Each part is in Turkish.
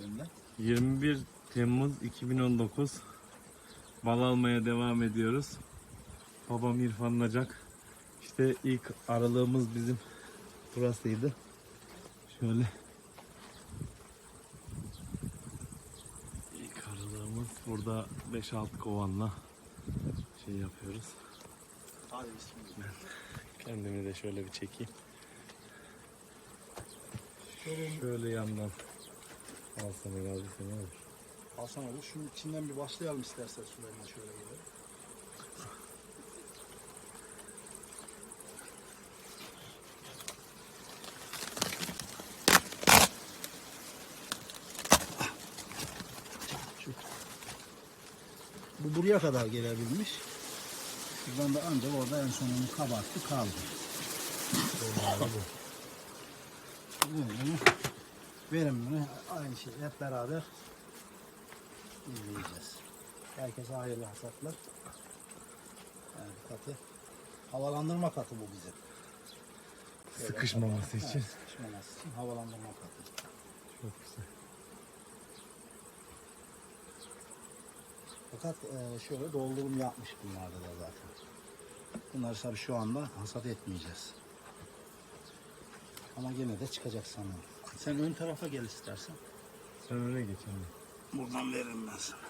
Önden. 21 Temmuz 2019 bal almaya devam ediyoruz. Babam İrfanlayacak. İşte ilk aralığımız bizim burasıydı. Şöyle ilk aralığımız burada 5-6 kovanla şey yapıyoruz. Hadi bismillah. Kendimi de şöyle bir çekeyim. Şöyle Şöyle yandan alsam herhalde seni olur. alsan olur. Şunun içinden bir başlayalım istersen Süleyman şöyle gidelim. Şu. Bu buraya kadar gelebilmiş. Şuradan da ancak orada en sonunu kabarttı kaldı. Böyle verin bunu aynı şey hep beraber izleyeceğiz. Herkese hayırlı hasatlar. Yani katı havalandırma katı bu bizim. Böyle Sıkışmaması kapalı- için. Ha, sıkışmaması için havalandırma katı. Çok güzel. Fakat e, şöyle doldurum yapmış bunlarda da zaten. Bunları tabii şu anda hasat etmeyeceğiz. Ama gene de çıkacak sanırım. Sen ön tarafa gel istersen. Sen öne geç anne. Buradan veririm ben sana.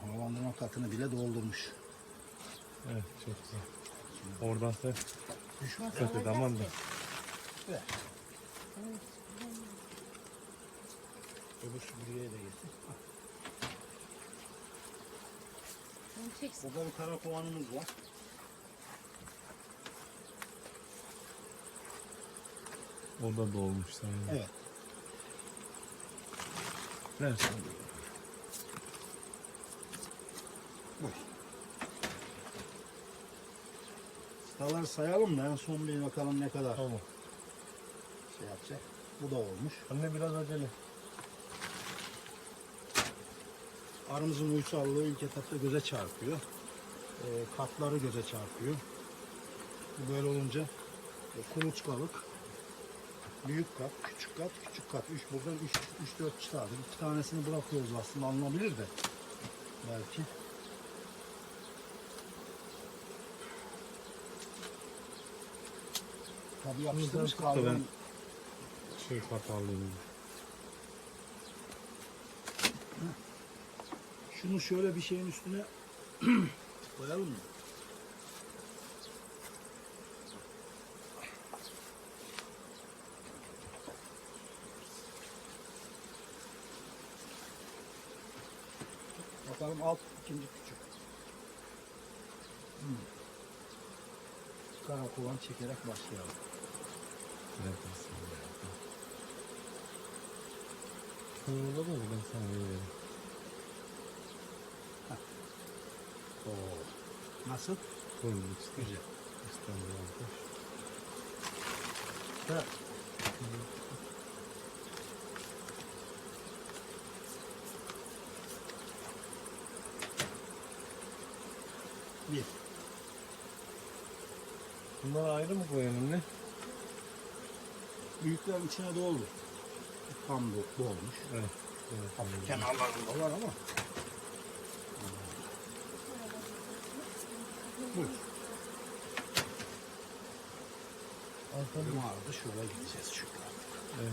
Havalandırma katını bile doldurmuş. Evet çok güzel. Oradan sen Düşmez. dikkat et aman da. Ver. Öbür şu buraya da getir. Burada bir kara kovanımız var. O da dolmuş sanırım. Evet. Ver sen. Buyur. Sıraları sayalım da en son bir bakalım ne kadar Tamam. şey yapacak. Bu da olmuş. Anne biraz acele. Arımızın uysallığı ilk etapta göze çarpıyor. Ee, katları göze çarpıyor. Bu böyle olunca e, kuluçkalık, büyük kat, küçük kat, küçük kat. Üç buradan 3 üç, 4 çıkardık. İki tanesini bırakıyoruz aslında alınabilir de. Belki. Tabii yapıştırmış tut da kaldı. ben- Şey kapalıyım. Şunu şöyle bir şeyin üstüne koyalım mı? Bakalım alt ikinci küçük. Hmm. Karakovan çekerek başlayalım. Şunu da mı ben sana veririm. Oo. Nasıl? İşte. Güzel. İstanbul almış. Evet. Bunları ayrı mı koyalım ne? Büyüklerin içine doldu. Tam do- dolmuş. Evet. evet. Hafif kenarlarında var ama. Buyur. Arkadım ağrıdı. Şöyle gideceğiz çünkü. Evet.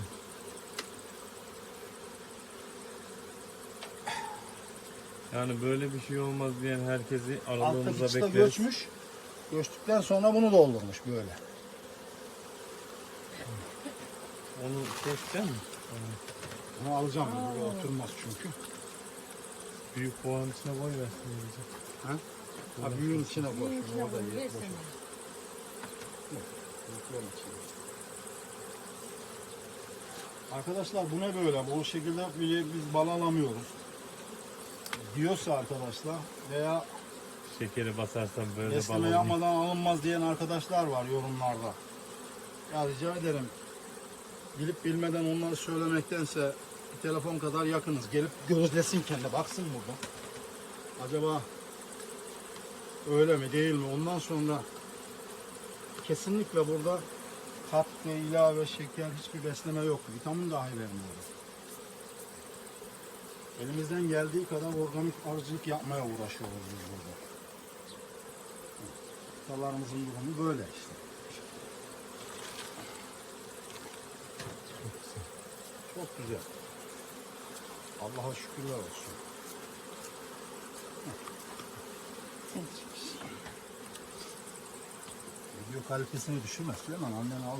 Yani böyle bir şey olmaz diyen herkesi Altta aralığımıza bekleriz. göçmüş. Göçtükten sonra bunu doldurmuş böyle. Onu kesecek mi? Bunu alacağım. Buraya oturmaz çünkü. Büyük kovanın içine koy versin bize. Ha? Ha büyüğün içine koy. Şunu içine koy. Büyüklerin içine. Arkadaşlar bu ne böyle? Bu şekilde bir- biz bal alamıyoruz. Diyorsa arkadaşlar veya Şekeri basarsan böyle bal besleme olmuyor. yapmadan alınmaz diyen arkadaşlar var yorumlarda. Ya rica ederim bilip bilmeden onları söylemektense bir telefon kadar yakınız. Gelip gözlesin kendi baksın burada. Acaba öyle mi değil mi? Ondan sonra kesinlikle burada ve ilave şeker hiçbir besleme yok. Vitamin dahi vermiyoruz. Elimizden geldiği kadar organik arıcılık yapmaya uğraşıyoruz biz burada. Kuşlarımızın durumu böyle işte. Çok güzel. Allah'a şükürler olsun. Video kalitesini düşürme Süleyman annen al.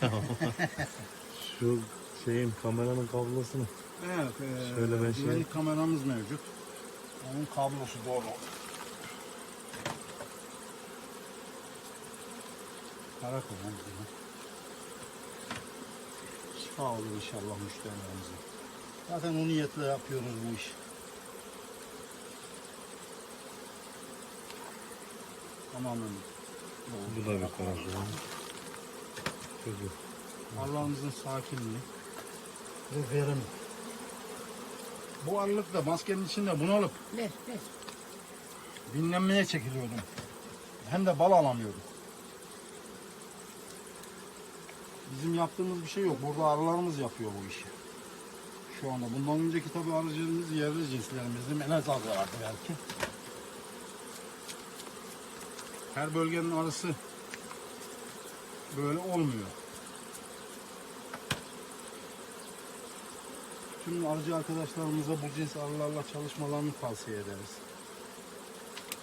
Şu şeyin kameranın kablosunu. Evet. E, Şöyle ben şey- güvenlik kameramız mevcut. Onun kablosu doğru. Kara bunu. Şifa olur inşallah müşterilerimize. Zaten o niyetle yapıyoruz bu işi. Tamamen Bu da bir kara iyi. Allah'ımızın sakinliği ve verimi. Bu anlıkta maskenin içinde bunalıp Ver ver. dinlenmeye çekiliyordum. Hem de bal alamıyordum. Bizim yaptığımız bir şey yok. Burada arılarımız yapıyor bu işi. Şu anda. Bundan önceki tabii arıcılığımız yerli cinslerimizdi. Melez arı vardı belki. Her bölgenin arısı böyle olmuyor. Tüm arıcı arkadaşlarımıza bu cins arılarla çalışmalarını tavsiye ederiz.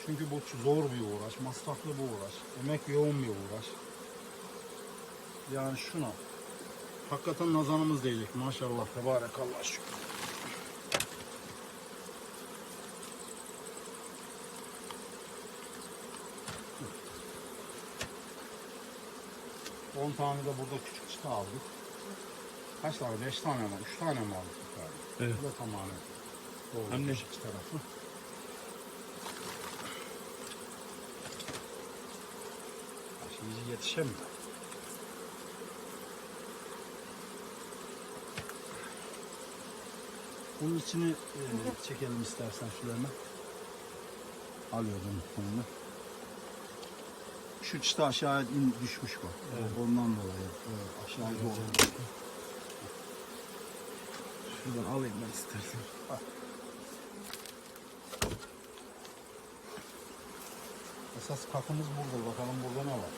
Çünkü bu zor bir uğraş, masraflı bir uğraş, emek yoğun bir uğraş. Yani şuna, hakikaten nazarımız değecek maşallah, tebarekallah şükür. On tane de burada küçük çıta aldık. Kaç tane? Beş tane mi? Üç tane mi aldık? Evet. Bu da tamamen. Doğru. Anne. küçük tarafı. Şimdi yetişemiyor. Bunun içini e, çekelim istersen Süleyman. Alıyordum onu. Şu çıta aşağıya in, düşmüş bak. Ondan dolayı evet, aşağıya doğru. Şuradan alayım ben istersen. Esas kapımız burada. Bakalım burada ne var.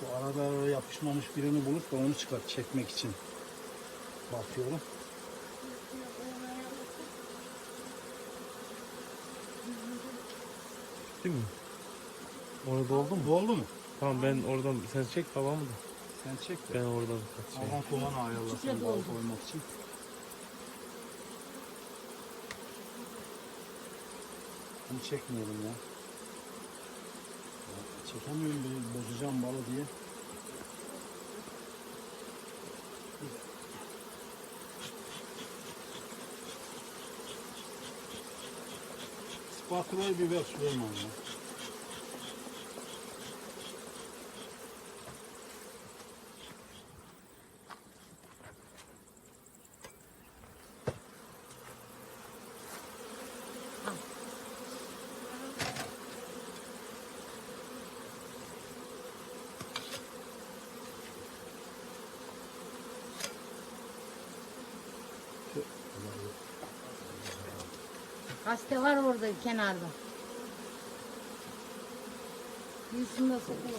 Şu arada yapışmamış birini bulup da onu çıkar çekmek için. Bakıyorum. Değil mi? Orada oldu mu? Doldu mu? Tamam ben oradan sen çek babamı da. Sen çek de. Ben oradan kaç şey. Aman kovan ayarlasın İçine bal doldu. koymak için. Bunu çekmeyelim ya. Ya Çekemiyorum bir bozacağım balı diye. Spatulayı bir ver Süleyman ya. Gazete var orada kenarda. Yüzünde sokuyor.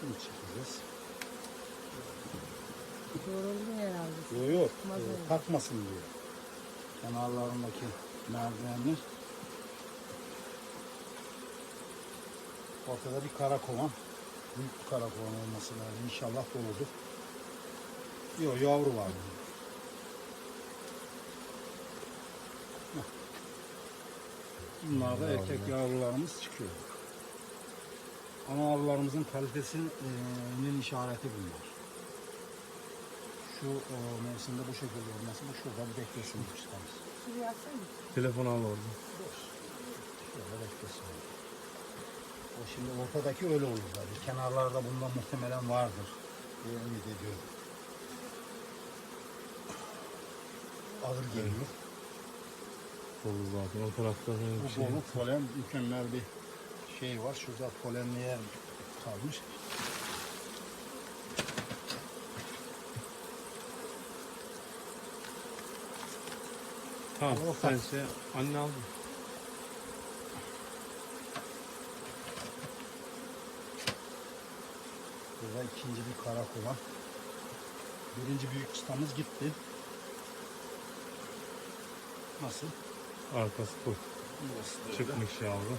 Şunu çekeceğiz. Yoruldun herhalde. Yok yok. Çıkmaz e, öyle. Kalkmasın diye. Kenarlarındaki merdivenler. Ortada bir kara kovan. Büyük bir kara kovan olması lazım. İnşallah doludur. Yok yavru var. Bunlar da erkek yavrularımız çıkıyor. Ana arılarımızın kalitesinin işareti bunlar. Şu o, mevsimde bu şekilde olması, bu şurada bir beklesin bu çıkarız. Şuraya atsana. Telefonu al orada. Şöyle beklesin. O şimdi ortadaki öyle olur zaten. Kenarlarda bundan muhtemelen vardır. diye ümit ediyorum. Ağır geliyor. Dolu zaten. O tarafta böyle Bu bir şey. bolu polen mükemmel bir şey var. Şurada polenli yer kalmış. Tamam sen şey anne aldın. Burada ikinci bir karakola. Birinci büyük çıtamız gitti. Nasıl? Arkası öyle. Çıkmış yavru.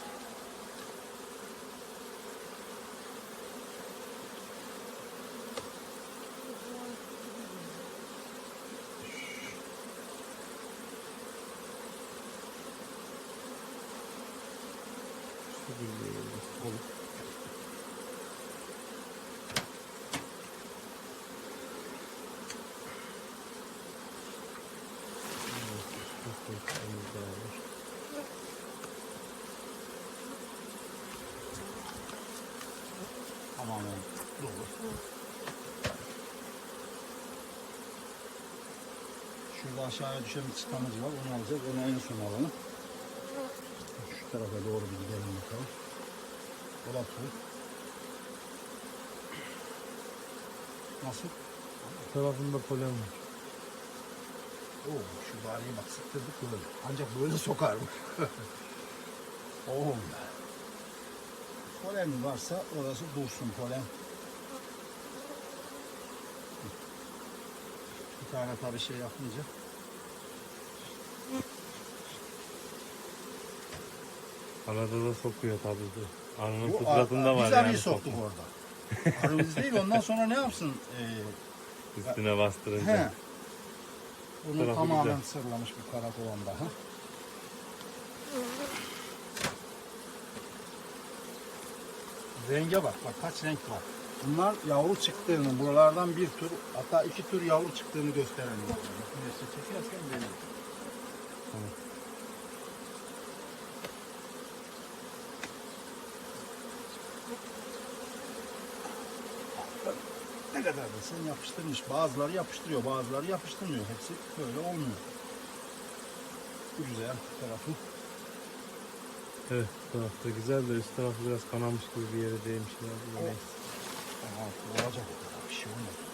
Şurada aşağıya düşen bir çıtamız var. Onu alacağız. Onu en son alalım. Şu tarafa doğru bir gidelim bakalım. Dolap su. Nasıl? tarafında polen var. Oo, şu bariye bak sıktırdık böyle. Ancak böyle sokar mı? Oo. Polen varsa orası dursun polen. Tane tabii şey yapmayacak. Arada da sokuyor tabii ki. Arının Bu fıtratında ar- var Biz yani. arıyı soktuk sokma. orada. Arımız değil ondan sonra ne yapsın? Ee, Üstüne bastırınca. he. Bunu Tarafı tamamen güzel. sırlamış bir karakolan daha. Renge bak, bak kaç renk var. Bunlar yavru çıktığını, buralardan bir tür, hatta iki tür yavru çıktığını gösteren. Neyse çekersen benim. Ne kadar da sen yapıştırmış. Bazıları yapıştırıyor, bazıları yapıştırmıyor. Hepsi böyle olmuyor. Güzel tarafı. Evet bu tarafta güzel de üst tarafı biraz kanamış gibi bir yere değmiş. Ya. O- Aha, olacak bir şey olmaz.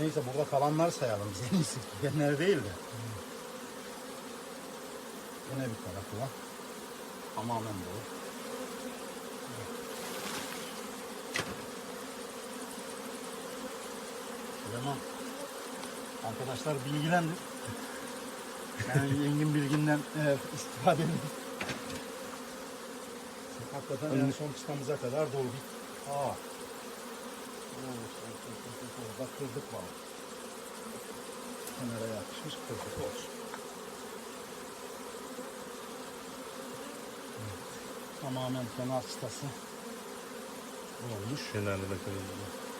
Neyse burada kalanları sayalım biz en iyisi. Genler değil de. Yine bir tarafı var. Tamamen dolu. Süleyman arkadaşlar bilgilendir. Yani yengin bilginden e, istifade edin. Hakikaten en son çıtamıza kadar dolu bir. Aa. Bak kırdık balık. Kenara yapışmış kırdık olsun. Tamamen kenar çıtası olmuş. Kenarda da kırıldı.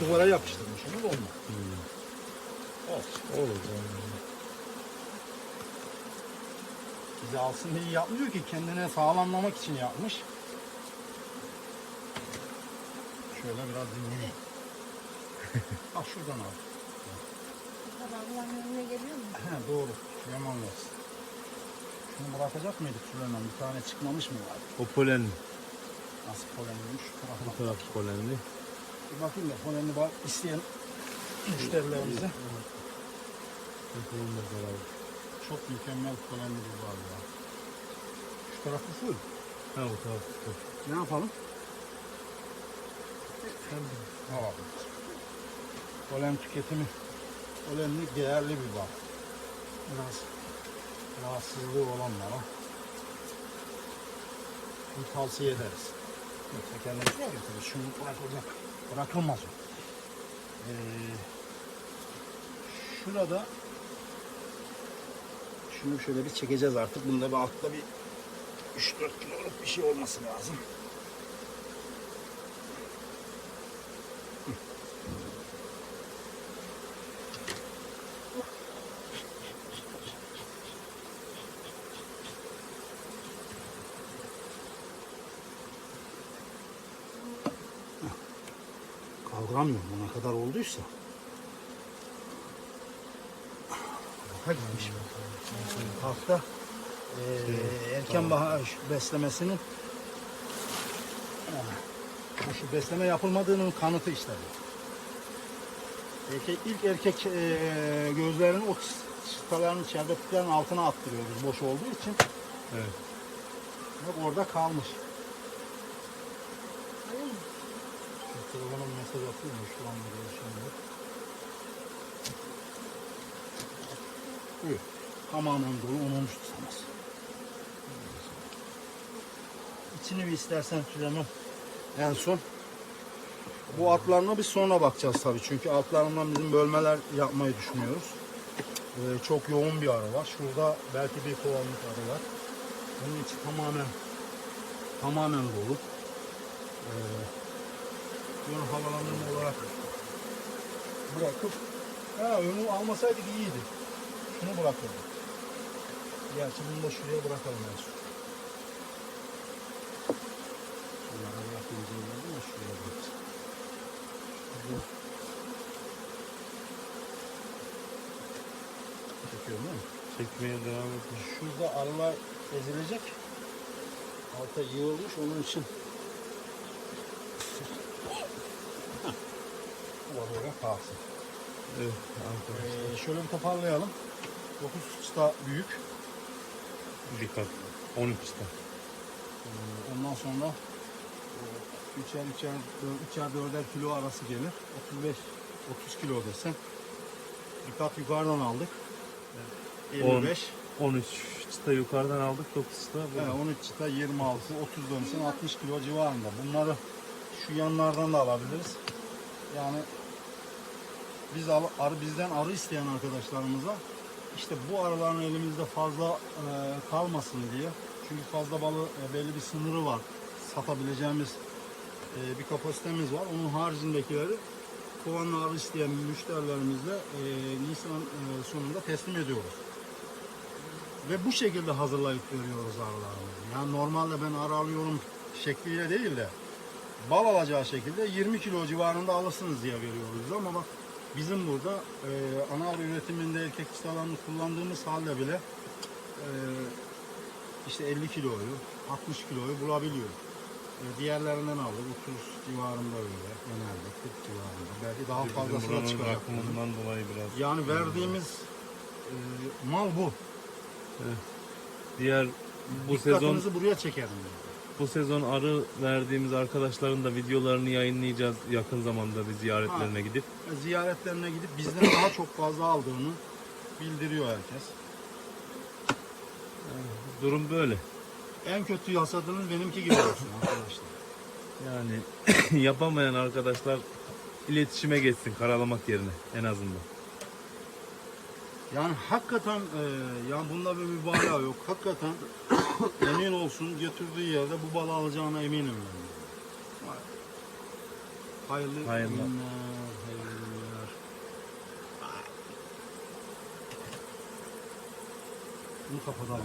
Duvara yapıştırmış onu da olmaz. Olsun. Olur. yani. Bizi alsın diye yapmıyor ki kendine sağlamlamak için yapmış. Şöyle biraz dinleyin. Bak şuradan al. Ablamın önüne geliyor mu? He, doğru. Süleyman versin. Şunu bırakacak mıydık Süleyman? Bir tane çıkmamış mı var? O polen. Nasıl tarafa. Bu taraf polenli. Bir bakayım da polenli var. isteyen müşterilerimize. Çok mükemmel polenli bir var ya. Şu tarafı full. Ha bu taraf full. Ne yapalım? Alalım. Polen tüketimi polenli değerli bir bal. Biraz rahatsızlığı olanlara bunu tavsiye ederiz. Yoksa kendini götürür. Şunu bırakılacak. Bırakılmaz. Ee, şurada şunu şöyle bir çekeceğiz artık. Bunda bir altta bir 3-4 kiloluk bir şey olması lazım. Kaldıramıyorum bu ne kadar olduysa. Bakayım. Hafta eee, erken bahar beslemesinin bu şu besleme yapılmadığının kanıtı işte. Erkek, ilk erkek eee gözlerini o çı- çıtaların şerbetliklerin altına attırıyoruz boş olduğu için. Evet. Bak orada kalmış. Şu telefona mesaj atıyor mu? Şu anda görüşemiyor. Evet. Tamamen dolu 10. tutaması. İçini bir istersen Süleyman. En son. Bu altlarına bir sonra bakacağız tabii. Çünkü altlarından bizim bölmeler yapmayı düşünüyoruz. Ee, çok yoğun bir arı var. Şurada belki bir kovanlık arı var. Bunun içi tamamen tamamen dolu. Ee, bunu havalandırma olarak bırakıp ha önü almasaydık iyiydi. Şunu bırakırdık. Gerçi bunu da şuraya bırakalım en son. Şunlara bırakmayacağım dedim ama şuraya. Şurada. Çekiyorum değil mi? Çekmeye devam et. Şurada arılar ezilecek. Alta yığılmış onun için. Arada kalsın. Evet arkadaşlar. Ee, şöyle bir toparlayalım. 9 çıta büyük. Bir kat. 13 tane. Ee, ondan sonra e, üçer üçer, üçer dörder kilo arası gelir. 35 30 kilo desen. Bir kat yukarıdan aldık. 55. 13 çıta yukarıdan aldık. 9 çıta burada. Evet, 13 çıta 26, 30 dönsen 60 kilo civarında. Bunları şu yanlardan da alabiliriz. Yani biz arı bizden arı isteyen arkadaşlarımıza işte bu arıların elimizde fazla e, kalmasın diye. Çünkü fazla balı e, belli bir sınırı var. Satabileceğimiz e, bir kapasitemiz var. Onun haricindekileri kovanla arı isteyen müşterilerimizle e, Nisan e, sonunda teslim ediyoruz. Ve bu şekilde hazırlayıp veriyoruz arılarımızı. Yani normalde ben arı alıyorum şekliyle değil de bal alacağı şekilde 20 kilo civarında alırsınız diye veriyoruz ama bak bizim burada e, ana arı üretiminde erkek çıtalarını kullandığımız halde bile e, işte 50 kiloyu 60 kiloyu bulabiliyor. E, diğerlerinden aldık 30 civarında öyle genelde 40 civarında belki daha Bizim fazlasına çıkacak. dolayı biraz. Yani verdiğimiz e, mal bu. Diğer bu sezon Dikkatinizi buraya çekerim. Bu sezon arı verdiğimiz arkadaşların da videolarını yayınlayacağız yakın zamanda bir ziyaretlerine gidip. Ziyaretlerine gidip bizden daha çok fazla aldığını bildiriyor herkes. Durum böyle. En kötü hasadınız benimki gibi olsun arkadaşlar. Yani yapamayan arkadaşlar iletişime geçsin karalamak yerine en azından. Yani hakikaten e, yani bunda bir mübalağa yok. Hakikaten emin olsun götürdüğü yerde bu balı alacağına eminim ben. Hayırlı Hayırlı. günler, hayırlı günler. Bunu kapatalım.